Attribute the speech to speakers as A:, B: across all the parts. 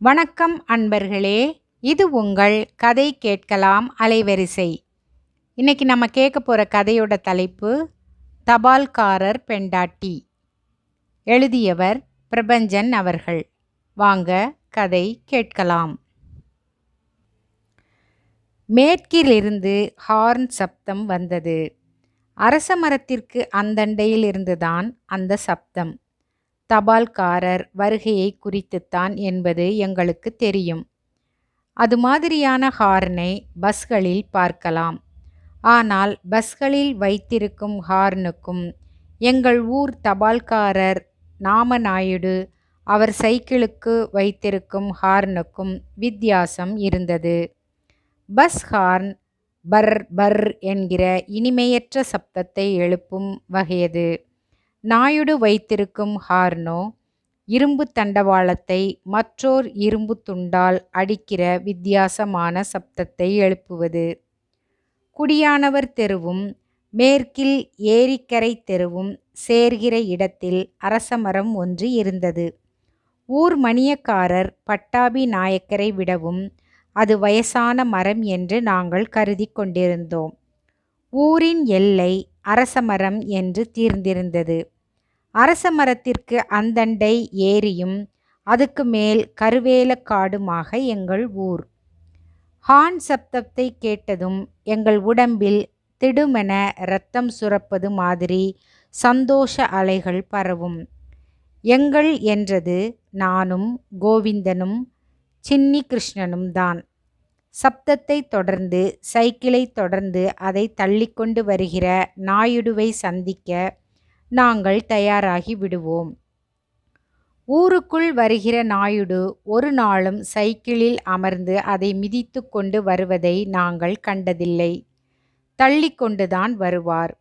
A: வணக்கம் அன்பர்களே இது உங்கள் கதை கேட்கலாம் அலைவரிசை. இன்னைக்கு நம்ம கேட்க போகிற கதையோட தலைப்பு தபால்காரர் பெண்டாட்டி. எழுதியவர் பிரபஞ்சன் அவர்கள். வாங்க கதை கேட்கலாம். மேற்கிலிருந்து ஹார்ன் சப்தம் வந்தது. அரச மரத்திற்கு அந்தண்டையில் இருந்துதான் அந்த சப்தம். தபால்காரர் வருகையை குறித்துத்தான் என்பது எங்களுக்கு தெரியும். அது மாதிரியான ஹார்னை பஸ்களில் பார்க்கலாம். ஆனால் பஸ்களில் வைத்திருக்கும் ஹார்னுக்கும் எங்கள் ஊர் தபால்காரர் நாமநாயுடு அவர் சைக்கிளுக்கு வைத்திருக்கும் ஹார்னுக்கும் வித்தியாசம் இருந்தது. பஸ் ஹார்ன் பர் பர் என்கிற இனிமையற்ற சப்தத்தை எழுப்பும் வகையது. நாயுடு வைத்திருக்கும் ஹார்னோ இரும்பு தண்டவாளத்தை மற்றோர் இரும்பு துண்டால் அடிக்கிற வித்தியாசமான சப்தத்தை எழுப்புவது. குடியானவர் தெருவும் மேற்கில் ஏரிக்கரை தெருவும் சேர்கிற இடத்தில் அரசமரம் ஒன்று இருந்தது. ஊர் மணியக்காரர் பட்டாபி நாயக்கரை விடவும் அது வயசான மரம் என்று நாங்கள் கருதி கொண்டிருந்தோம். ஊரின் எல்லை அரசமரம் என்று தீர்ந்திருந்தது. அரச மரத்திற்கு அந்தண்டை ஏரியும் அதுக்கு மேல் கருவேலக்காடுமாக எங்கள் ஊர். ஹார்ன் சப்தத்தை கேட்டதும் எங்கள் உடம்பில் திடுமென இரத்தம் சுரப்பது மாதிரி சந்தோஷ அலைகள் பரவும். எங்கள் என்றது நானும் கோவிந்தனும் சின்னி கிருஷ்ணனும் தான். சப்தத்தை தொடர்ந்து சைக்கிளை தொடர்ந்து அதை தள்ளிக்கொண்டு வருகிற நாயுடுவை சந்திக்க நாங்கள் தயாராகி விடுவோம். ஊருக்குள் வருகிற நாயுடு ஒரு நாளும் சைக்கிளில் அமர்ந்து அதை மிதித்து கொண்டு வருவதை நாங்கள் கண்டதில்லை. தள்ளிக்கொண்டுதான் வருவார்.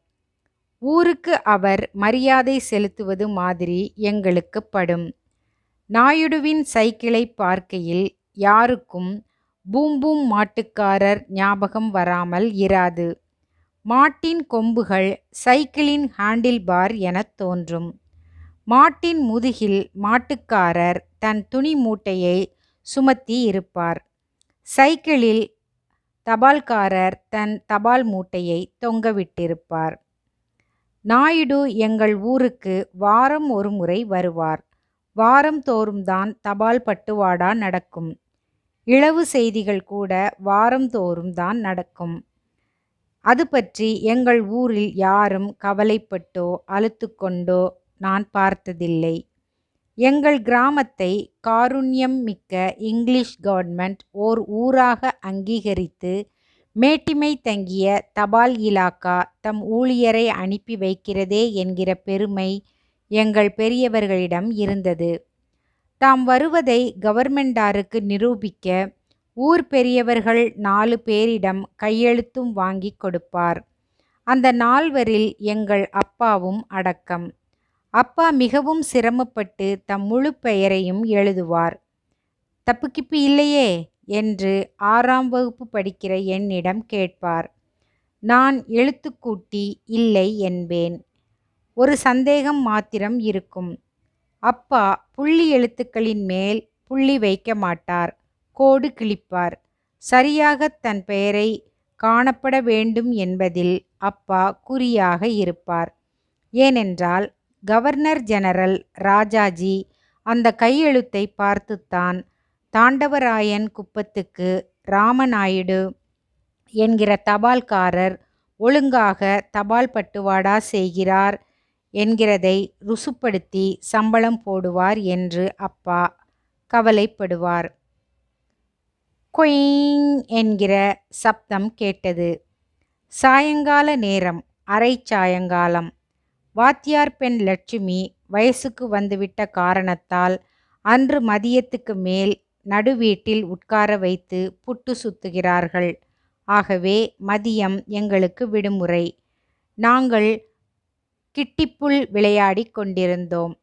A: ஊருக்கு அவர் மரியாதை செலுத்துவது மாதிரி எங்களுக்கு படும். நாயுடுவின் சைக்கிளை பார்க்கையில் யாருக்கும் பூம்பூம் மாட்டுக்காரர் ஞாபகம் வராமல் இராது. மாட்டின் கொம்புகள் சைக்கிளின் ஹேண்டில் பார் எனத் தோன்றும். மாட்டின் முதுகில் மாட்டுக்காரர் தன் துணி மூட்டையை சுமத்தி இருப்பார். சைக்கிளில் தபால்காரர் தன் தபால் மூட்டையை தொங்கவிட்டிருப்பார். நாயுடு எங்கள் ஊருக்கு வாரம் ஒரு முறை வருவார். வாரம் தோறும் தான் தபால் பட்டுவாடா நடக்கும். இழவு செய்திகள் கூட வாரம் தோறும் தான் நடக்கும். அது பற்றி எங்கள் ஊரில் யாரும் கவலைப்பட்டோ அழுத்து கொண்டோ நான் பார்த்ததில்லை. எங்கள் கிராமத்தை காருண்யம் மிக்க இங்கிலீஷ் கவர்மெண்ட் ஓர் ஊராக அங்கீகரித்து மேட்டிமை தங்கிய தபால் இலாக்கா தம் ஊழியரை அனுப்பி வைக்கிறதே என்கிற பெருமை எங்கள் பெரியவர்களிடம் இருந்தது. தாம் வருவதை கவர்மெண்டாருக்கு நிரூபிக்க ஊர் பெரியவர்கள் நாலு பேரிடம் கையெழுத்தும் வாங்கி கொடுப்பார். அந்த நால்வரில் எங்கள் அப்பாவும் அடக்கம். அப்பா மிகவும் சிரமப்பட்டு தம் முழு பெயரையும் எழுதுவார். தப்புக்கிப்பு இல்லையே என்று ஆறாம் வகுப்பு படிக்கிற என்னிடம் கேட்பார். நான் எழுத்துக்கூட்டி இல்லை என்பேன். ஒரு சந்தேகம் மாத்திரம் இருக்கும். அப்பா புள்ளி எழுத்துக்களின் மேல் புள்ளி வைக்க மாட்டார். கோடு கிழிப்பார். சரியாக தன் பெயரை காணப்பட வேண்டும் என்பதில் அப்பா குறியாக இருப்பார். ஏனென்றால் கவர்னர் ஜெனரல் ராஜாஜி அந்த கையெழுத்தை பார்த்துத்தான் தாண்டவராயன் குப்பத்துக்கு ராமநாயுடு என்கிற தபால்காரர் ஒழுங்காக தபால் பட்டுவாடா செய்கிறார் என்கிறதை ருசுப்படுத்தி சம்பளம் போடுவார் என்று அப்பா கவலைப்படுவார். குயிங் என்கிற சப்தம் கேட்டது. சாயங்கால நேரம் அரை சாயங்காலம். வாத்தியார் பெண் லட்சுமி வயசுக்கு வந்துவிட்ட காரணத்தால் அன்று மதியத்துக்கு மேல் நடுவீட்டில் உட்கார வைத்து புட்டு சுத்துகிறார்கள். ஆகவே மதியம் எங்களுக்கு விடுமுறை. நாங்கள் கிட்டிப்புள் விளையாடி கொண்டிருந்தோம்.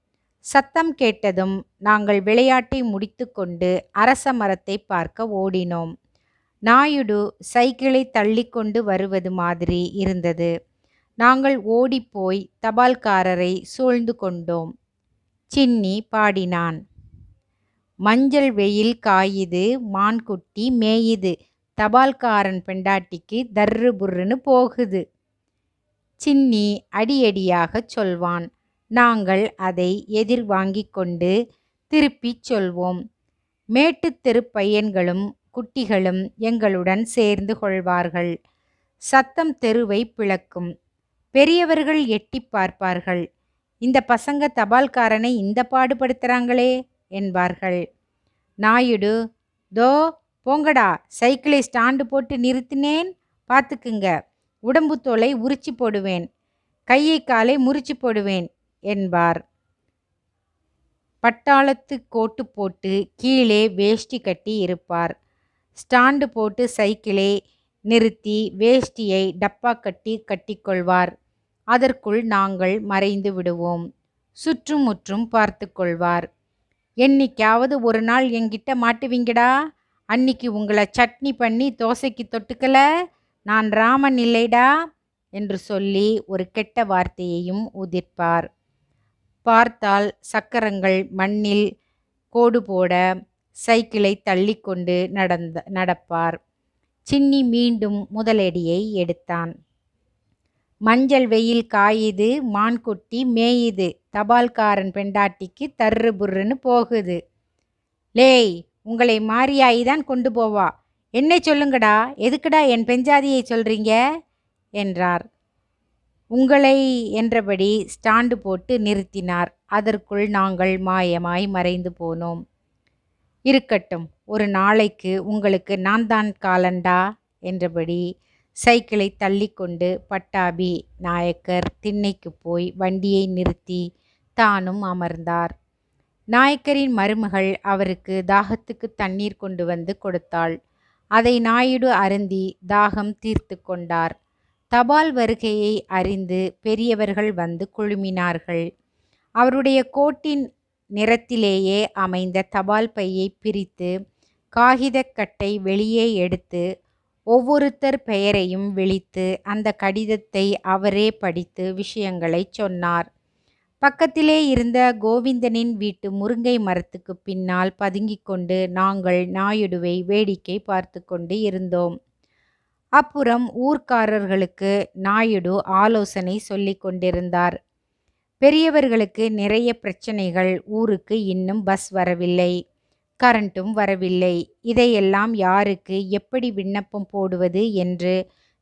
A: சத்தம் கேட்டதும் நாங்கள் விளையாட்டை முடித்துக்கொண்டு அரச மரத்தை பார்க்க ஓடினோம். நாயுடு சைக்கிளை தள்ளிக்கொண்டு வருவது மாதிரி இருந்தது. நாங்கள் ஓடிப்போய் தபால்காரரை சூழ்ந்து கொண்டோம். சின்னி பாடினான் மஞ்சள் வெயில் காயுது மான்குட்டி மேயுது தபால்காரன் பெண்டாட்டிக்கு தர்ரு புர்ருன்னு போகுது சின்னி அடியடியாகச் சொல்வான் நாங்கள் அதை எதிர் வாங்கிக் கொண்டு திருப்பிச் சொல்வோம். மேட்டுத் தெரு பையன்களும் குட்டிகளும் எங்களுடன் சேர்ந்து கொள்வார்கள். சத்தம் தெருவை பிளக்கும். பெரியவர்கள் எட்டிப் பார்ப்பார்கள். இந்த பசங்க தபால்காரனை இந்த பாடுபடுத்துகிறாங்களே என்பார்கள். நாயுடு தோ போங்கடா சைக்கிளை ஸ்டாண்டு போட்டு நிறுத்தினேன் பார்த்துக்குங்க உடம்பு தோலை உரிச்சு போடுவேன். கையை காலை முறிச்சு போடுவேன். என்பார். பட்டாளத்து கோட்டு போட்டு கீழே வேஷ்டி கட்டி இருப்பார். ஸ்டாண்டு போட்டு சைக்கிளை நிறுத்தி வேஷ்டியை டப்பா கட்டி கட்டிக்கொள்வார் அதற்குள் நாங்கள் மறைந்து விடுவோம். சுற்றும் முற்றும் பார்த்து கொள்வார். என்னைக்காவது ஒரு நாள் என்கிட்ட மாட்டுவீங்கடா? அன்னிக்கு உங்களை சட்னி பண்ணி தோசைக்கு தொட்டுக்கல? நான் ராமன் இல்லைடா? என்று சொல்லி ஒரு கெட்ட வார்த்தையையும் உதிர்ப்பார். பார்த்தால் சக்கரங்கள் மண்ணில் கோடு போட சைக்கிளை தள்ளிக்கொண்டு நடந்த நடப்பார். சின்னி மீண்டும் முதலடியை எடுத்தான். மஞ்சள் வெயில் காயுது மான்குட்டி மேயுது. தபால்காரன் பெண்டாட்டிக்கு தர்ரு புர்ருன்னு போகுது. லேய் உங்களை மாரியாயி தான் கொண்டு போவா. என்னை சொல்லுங்கடா எதுக்குடா என் பெஞ்சாதியை சொல்றீங்க? என்றார். உங்களை என்றபடி ஸ்டாண்டு போட்டு நிறுத்தினார். அதற்குள் நாங்கள் மாயமாய் மறைந்து போனோம். இருக்கட்டும் ஒரு நாளைக்கு உங்களுக்கு நான் தான் காலண்டா? என்றபடி சைக்கிளை தள்ளிக்கொண்டு பட்டாபி நாயக்கர் திண்ணைக்கு போய் வண்டியை நிறுத்தி தானும் அமர்ந்தார். நாயக்கரின் மருமகள் அவருக்கு தாகத்துக்கு தண்ணீர் கொண்டு வந்து கொடுத்தாள். அதை நாயுடு அருந்தி தாகம் தீர்த்து கொண்டார். தபால் வருகையை அறிந்து பெரியவர்கள் வந்து குழுமினார்கள். அவருடைய கோட்டின் நிறத்திலேயே அமைந்த தபால் பையை பிரித்து காகிதக்கட்டை வெளியே எடுத்து ஒவ்வொருத்தர் பெயரையும் விழித்து அந்த கடிதத்தை அவரே படித்து விஷயங்களை சொன்னார். பக்கத்திலே இருந்த கோவிந்தனின் வீட்டு முருங்கை மரத்துக்கு பின்னால் பதுங்கிக் கொண்டு நாங்கள் நாயுடுவை வேடிக்கை பார்த்து கொண்டு இருந்தோம். அப்புறம் ஊர்க்காரர்களுக்கு நாயுடு ஆலோசனை சொல்லி கொண்டிருந்தார். பெரியவர்களுக்கு நிறைய பிரச்சனைகள் ஊருக்கு இன்னும் பஸ் வரவில்லை கரண்ட்டும் வரவில்லை. இதையெல்லாம் யாருக்கு எப்படி விண்ணப்பம் போடுவது என்று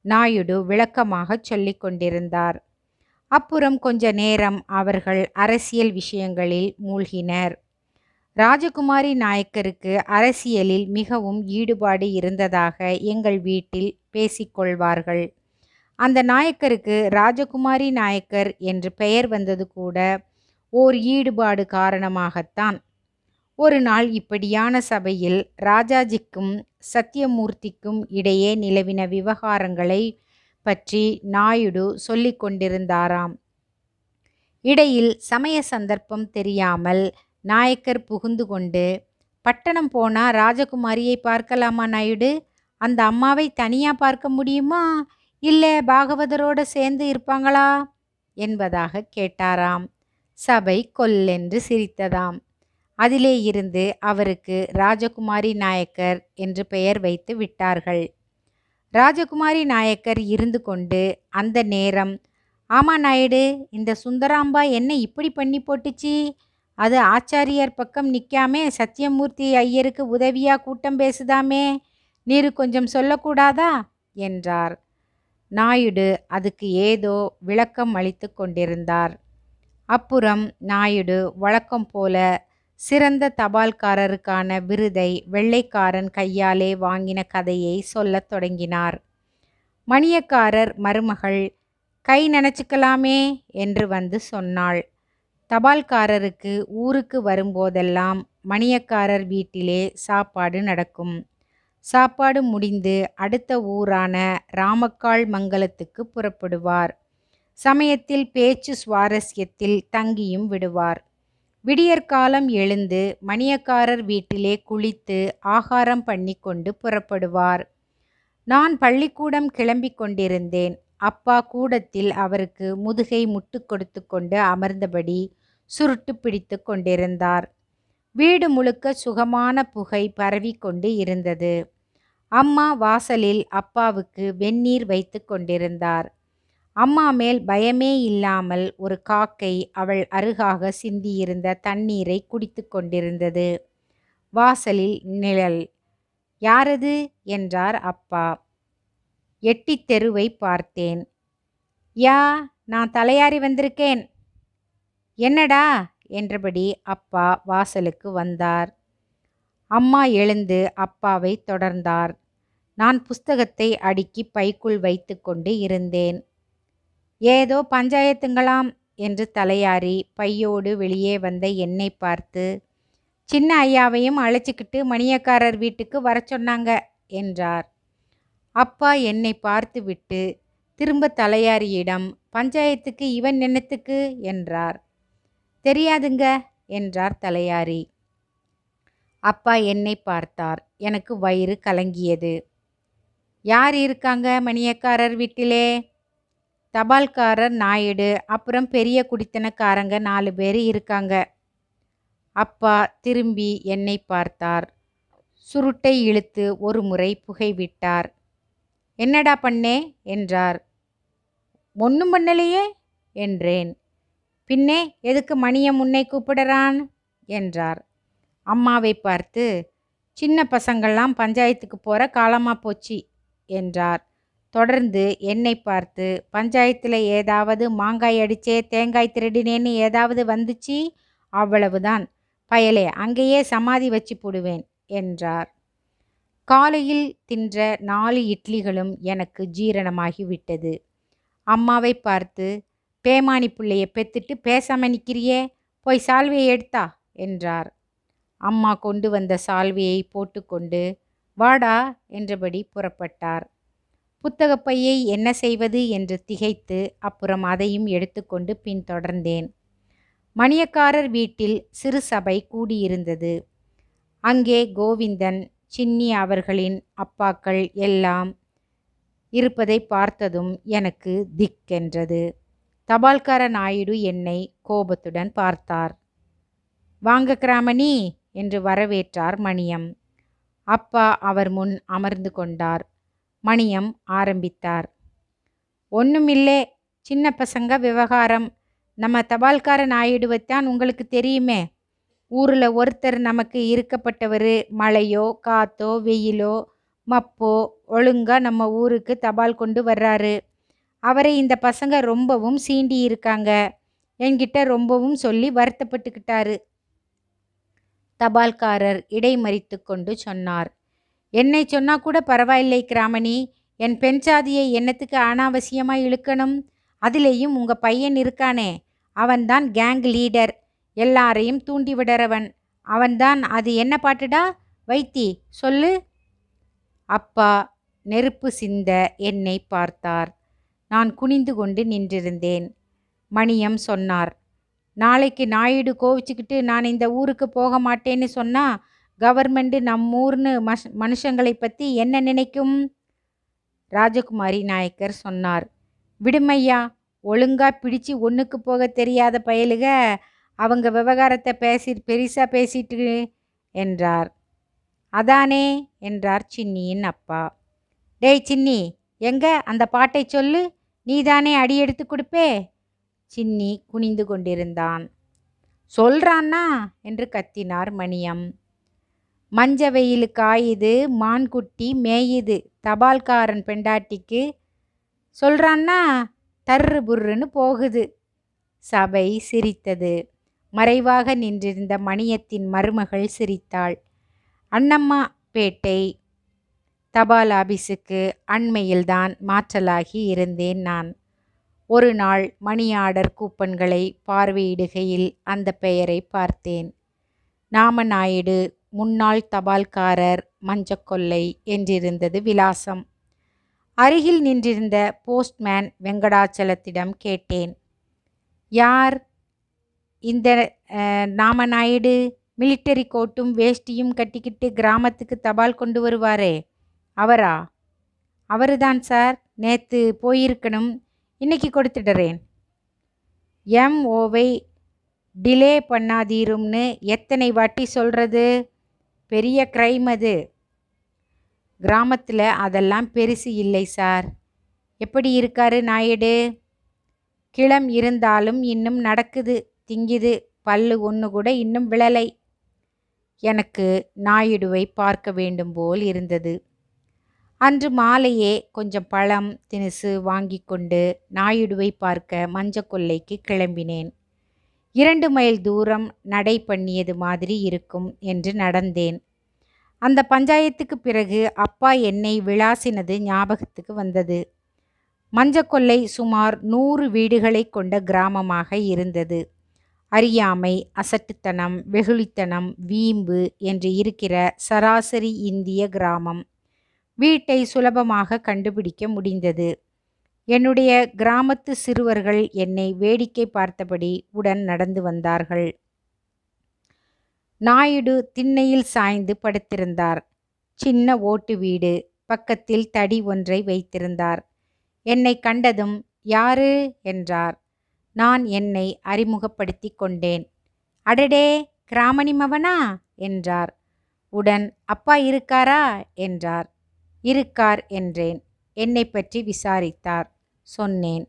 A: நாயுடு விளக்கமாக சொல்லி கொண்டிருந்தார். அப்புறம் கொஞ்ச நேரம் அவர்கள் அரசியல் விஷயங்களில் மூழ்கினர். ராஜகுமாரி நாயக்கருக்கு அரசியலில் மிகவும் ஈடுபாடு இருந்ததாக எங்கள் வீட்டில் பேசிக்கொள்வார்கள். அந்த நாயக்கருக்கு ராஜகுமாரி நாயக்கர் என்று பெயர் வந்தது கூட ஓர் ஈடுபாடு காரணமாகத்தான். ஒரு நாள் இப்படியான சபையில் ராஜாஜிக்கும் சத்தியமூர்த்திக்கும் இடையே நிலவின விவகாரங்களை பற்றி நாயுடு சொல்லிக் கொண்டிருந்தாராம் இடையில் சமய சந்தர்ப்பம் தெரியாமல் நாயக்கர் புகுந்து கொண்டு பட்டணம் போனா ராஜகுமாரியை பார்க்கலாமா நாயுடு? அந்த அம்மாவை தனியாக பார்க்க முடியுமா? இல்லை பாகவதரோட சேர்ந்து இருப்பாங்களா? என்பதாக கேட்டாராம். சபை கொல்லென்று சிரித்ததாம். அதிலே இருந்து அவருக்கு ராஜகுமாரி நாயக்கர் என்று பெயர் வைத்து விட்டார்கள். ராஜகுமாரி நாயக்கர் இருந்து கொண்டு அந்த நேரம் ஆமா நாயுடு இந்த சுந்தராம்பா என்ன இப்படி பண்ணி போட்டுச்சு? அது ஆச்சாரியார் பக்கம் நிற்காமே சத்தியமூர்த்தி ஐயருக்கு உதவியா கூட்டம் பேசுதாமே நீரு கொஞ்சம் சொல்லக்கூடாதா? என்றார். நாயுடு அதுக்கு ஏதோ விளக்கம் அளித்து கொண்டிருந்தார். அப்புறம் நாயுடு வழக்கம் போல சிறந்த தபால்காரருக்கான விருதை வெள்ளைக்காரன் கையாலே வாங்கின கதையை சொல்லத் தொடங்கினார். மணியக்காரர் மருமகள் கை நினச்சிக்கலாமே என்று வந்து சொன்னாள். தபால்காரருக்கு ஊருக்கு வரும்போதெல்லாம் மணியக்காரர் வீட்டிலே சாப்பாடு நடக்கும். சாப்பாடு முடிந்து அடுத்த ஊரான ராமக்காள் மங்கலத்துக்கு புறப்படுவார். சமயத்தில் பேச்சு சுவாரஸ்யத்தில் தங்கியும் விடுவார். விடியற்காலம் எழுந்து மணியக்காரர் வீட்டிலே குளித்து ஆகாரம் பண்ணி கொண்டு புறப்படுவார். நான் பள்ளிக்கூடம் கிளம்பிக் கொண்டிருந்தேன். அப்பா கூடத்தில் அவருக்கு முதுகை முட்டு கொடுத்து கொண்டு அமர்ந்தபடி சுருட்டு பிடித்து கொண்டிருந்தார். வீடு முழுக்க சுகமான புகை பரவிக்கொண்டு இருந்தது. அம்மா வாசலில் அப்பாவுக்கு வெந்நீர் வைத்து கொண்டிருந்தார். அம்மா மேல் பயமே இல்லாமல் ஒரு காக்கை அவள் அருகாக சிந்தியிருந்த தண்ணீரை குடித்து கொண்டிருந்தது. வாசலில் நிழல். யாரது? என்றார் அப்பா. எட்டி தெருவை பார்த்தேன். யா நான் தலையாரி வந்திருக்கேன். என்னடா? என்றபடி அப்பா வாசலுக்கு வந்தார். அம்மா எழுந்து அப்பாவை தொடர்ந்தார். நான் புஸ்தகத்தை அடுக்கி பைக்குள் வைத்து கொண்டு இருந்தேன். ஏதோ பஞ்சாயத்துங்களாம் என்று தலையாரி பையோடு வெளியே வந்த என்னை பார்த்து சின்ன ஐயாவையும் அழைச்சிக்கிட்டு மணியக்காரர் வீட்டுக்கு வர சொன்னாங்க என்றார். அப்பா என்னை பார்த்துவிட்டு திரும்ப தலையாரியிடம் பஞ்சாயத்துக்கு இவன் என்னத்துக்கு? என்றார். தெரியாதுங்க என்றார் தலையாரி. அப்பா என்னை பார்த்தார். எனக்கு வயிறு கலங்கியது. யார் இருக்காங்க மணியக்காரர் வீட்டிலே? தபால்காரர் நாயுடு அப்புறம் பெரிய குடித்தனக்காரங்க நாலு பேர் இருக்காங்க. அப்பா திரும்பி என்னை பார்த்தார். சுருட்டை இழுத்து ஒரு முறை புகைவிட்டார் என்னடா பண்ணே? என்றார். ஒன்றும் பண்ணலையே என்றேன். பின்னே எதுக்கு மணியை முன்னை கூப்பிடுறான்? என்றார். அம்மாவை பார்த்து சின்ன பசங்கள்லாம் பஞ்சாயத்துக்கு போகிற காலமாக போச்சு என்றார். தொடர்ந்து என்னை பார்த்து பஞ்சாயத்தில் ஏதாவது மாங்காய் அடிச்சே தேங்காய் திருடினேன்னு ஏதாவது வந்துச்சு? அவ்வளவுதான். பயலே அங்கேயே சமாதி வச்சு போடுவேன் என்றார். காலையில் தின்ற நாலு இட்லிகளும் எனக்கு ஜீரணமாகிவிட்டது அம்மாவை பார்த்து பேமானி பிள்ளையை பெத்துட்டு பேசாம நிற்கிறியே போய் சால்வையை எடுத்தா? என்றார். அம்மா கொண்டு வந்த சால்வையை போட்டுக்கொண்டு வாடா என்றபடி புறப்பட்டார். புத்தகப்பையை என்ன செய்வது? என்று திகைத்து அப்புறம் அதையும் எடுத்துக்கொண்டு பின்தொடர்ந்தேன். மணியக்காரர் வீட்டில் சிறு சபை கூடியிருந்தது. அங்கே கோவிந்தன் சின்னி அவர்களின் அப்பாக்கள் எல்லாம் இருப்பதை பார்த்ததும் எனக்கு திக்கென்றது. தபால்கார நாயுடு என்னை கோபத்துடன் பார்த்தார். வாங்க கிராமணி என்று வரவேற்றார் மணியம். அப்பா அவர் முன் அமர்ந்து கொண்டார். மணியம் ஆரம்பித்தார். ஒன்றுமில்லே சின்ன பசங்க விவகாரம். நம்ம தபால்கார நாயுடுவைத்தான் உங்களுக்கு தெரியுமே. ஊரில் ஒருத்தர் நமக்கு இருக்கப்பட்டவர் மழையோ காத்தோ வெயிலோ மப்போ ஒழுங்காக நம்ம ஊருக்கு தபால் கொண்டு வர்றாரு. அவரை இந்த பசங்க ரொம்பவும் சீண்டி இருக்காங்க என்கிட்ட ரொம்பவும் சொல்லி வருத்தப்பட்டுக்கிட்டாரு. தபால்காரர் இடைமறித்து கொண்டு சொன்னார். என்னை சொன்னா கூட பரவாயில்லை கிராமணி. என் பெண் சாதியை என்னத்துக்கு அனாவசியமாக இழுக்கணும்? அதிலேயும் உங்கள் பையன் இருக்கானே. அவன்தான் கேங் லீடர். எல்லாரையும் தூண்டிவிடறவன் அவன்தான் அது என்ன பாட்டுடா? வைத்தி சொல்லு. அப்பா நெருப்பு சிந்த என்னை பார்த்தார். நான் குனிந்து கொண்டு நின்றிருந்தேன். மணியம் சொன்னார். நாளைக்கு நாயுடு கோவிச்சுக்கிட்டு நான் இந்த ஊருக்கு போக மாட்டேன்னு சொன்னால் கவர்மெண்ட்டு நம்மூர்னு மஷ் மனுஷங்களை பற்றி என்ன நினைக்கும்? ராஜகுமாரி நாயக்கர் சொன்னார். விடுமையா ஒழுங்காக பிடிச்சு ஒன்றுக்கு போக தெரியாத பயலுக அவங்க விவகாரத்தை பேசி பெரிசா பேசிட்டு என்றார். அதானே என்றார் சின்னியின் அப்பா. டேய் சின்னி எங்க? அந்த பாட்டை சொல்லு. நீதானே அடி எடுத்து கொடுப்பே? சின்னி குனிந்து கொண்டிருந்தான். சொல்றான்னா? என்று கத்தினார் மணியம். மஞ்ச வெயில் காயுது மான்குட்டி மேயுது தபால்காரன் பெண்டாட்டிக்கு. சொல்றான்னா? தர்ரு புர்ருன்னு போகுது. சபை சிரித்தது. மறைவாக நின்றிருந்த மணியத்தின் மருமகள் சிரித்தாள். அண்ணம்மா பேட்டை தபால் ஆபீஸுக்கு அண்மையில்தான் மாற்றலாகி இருந்தேன் நான். ஒரு நாள் மணி ஆர்டர் கூப்பன்களை பார்வையிடுகையில் அந்த பெயரை பார்த்தேன். நாமநாயுடு முன்னாள் தபால்காரர் மஞ்சக்கொல்லை என்றிருந்தது விலாசம். அருகில் நின்றிருந்த போஸ்ட்மேன் வெங்கடாச்சலத்திடம் கேட்டேன். யார்? இந்த நாமநாயுடு? மிலிட்டரி கோட்டும் வேஷ்டியும் கட்டிக்கிட்டு கிராமத்துக்கு தபால் கொண்டு வருவாரே? அவரா? அவருதான் சார். நேற்று போயிருக்கணும். இன்னைக்கு கொடுத்துடுறேன். எம்ஓவை டிலே பண்ணாதீரும்னு எத்தனை வாட்டி சொல்கிறது பெரிய க்ரைம் அது. கிராமத்தில் அதெல்லாம் பெருசு இல்லை சார். எப்படி இருக்காரு நாயுடு? கிளம் இருந்தாலும் இன்னும் நடக்குது திங்குது. பல்லு ஒன்று கூட இன்னும் விழலை. எனக்கு நாயுடுவை பார்க்க வேண்டும் போல் இருந்தது. அன்று மாலையே கொஞ்சம் பழம் தினுசு வாங்கி கொண்டு நாயுடுவை பார்க்க மஞ்சக்கொல்லைக்கு கிளம்பினேன். இரண்டு மைல் தூரம் நடை பண்ணியது மாதிரி இருக்கும் என்று நடந்தேன். அந்த பஞ்சாயத்துக்கு பிறகு அப்பா என்னை விளாசினது ஞாபகத்துக்கு வந்தது. மஞ்சக்கொல்லை சுமார் நூறு வீடுகளை கொண்ட கிராமமாக இருந்தது. அறியாமை அசட்டுத்தனம் வெகுளித்தனம் வீம்பு என்று இருக்கிற சராசரி இந்திய கிராமம். வீட்டை சுலபமாக கண்டுபிடிக்க முடிந்தது. என்னுடைய கிராமத்து சிறுவர்கள் என்னை வேடிக்கை பார்த்தபடி உடன் நடந்து வந்தார்கள். நாயுடு திண்ணையில் சாய்ந்து படுத்திருந்தார். சின்ன ஓட்டு வீடு பக்கத்தில் தடி ஒன்றை வைத்திருந்தார். என்னை கண்டதும் யாரு? என்றார். நான் என்னை அறிமுகப்படுத்தி கொண்டேன். அடடே கிராமணி மவனா? என்றார். உடன் அப்பா இருக்காரா? என்றார். இருக்கார் என்றேன். என்னை பற்றி விசாரித்தார். சொன்னேன்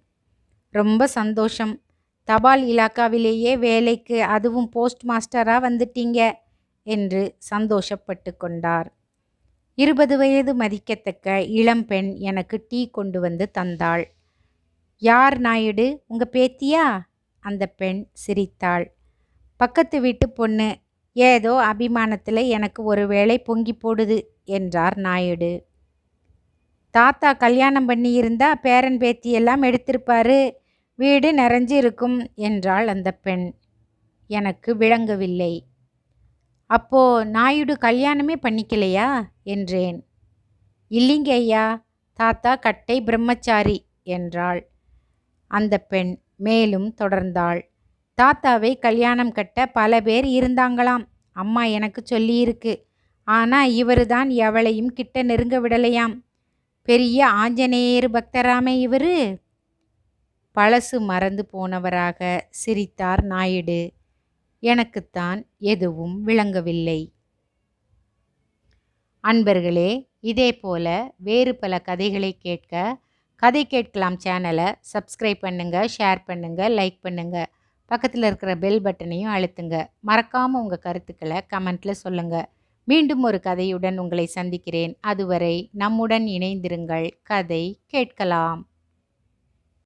A: ரொம்ப சந்தோஷம். தபால் இலாக்காவிலேயே வேலைக்கு அதுவும் போஸ்ட் மாஸ்டராக வந்துட்டீங்க? என்று சந்தோஷப்பட்டு கொண்டார். இருபது வயது மதிக்கத்தக்க இளம்பெண் எனக்கு டீ கொண்டு வந்து தந்தாள். யார் நாயுடு? உங்கள் பேத்தியா? அந்த பெண் சிரித்தாள். பக்கத்து வீட்டு பொண்ணு. ஏதோ அபிமானத்தில் எனக்கு ஒரு வேளை பொங்கி போடுது என்றார் நாயுடு. தாத்தா கல்யாணம் பண்ணியிருந்தா பேரன் பேத்தி எல்லாம் எடுத்திருப்பாரு. வீடு நிறைஞ்சு இருக்கும் என்றாள் அந்த பெண். எனக்கு விளங்கவில்லை. அப்போ நாயுடு கல்யாணமே பண்ணிக்கலையா? என்றேன். இல்லைங்க ஐயா தாத்தா கட்டை பிரம்மச்சாரி என்றாள். அந்த பெண் மேலும் தொடர்ந்தாள். தாத்தாவை கல்யாணம் கட்ட பல பேர் இருந்தாங்களாம். அம்மா எனக்கு சொல்லியிருக்கு. ஆனால் இவரு தான் எவளையும் கிட்ட நெருங்க விடலையாம். பெரிய ஆஞ்சநேயர் பக்தராமே இவர். பழசு மறந்து போனவராக சிரித்தார் நாயுடு. எனக்குத்தான் எதுவும் விளங்கவில்லை. அன்பர்களே இதே போல வேறு பல கதைகளை கேட்க கதை கேட்கலாம் சேனலை சப்ஸ்கிரைப் பண்ணுங்கள் ஷேர் பண்ணுங்கள் லைக் பண்ணுங்கள் பக்கத்தில் இருக்கிற பெல் பட்டனையும் அழுத்துங்க. மறக்காமல் உங்கள் கருத்துக்களை கமெண்ட்டில் சொல்லுங்கள் மீண்டும் ஒரு கதையுடன் உங்களை சந்திக்கிறேன். அதுவரை நம்முடன் இணைந்திருங்கள். கதை கேட்கலாம்.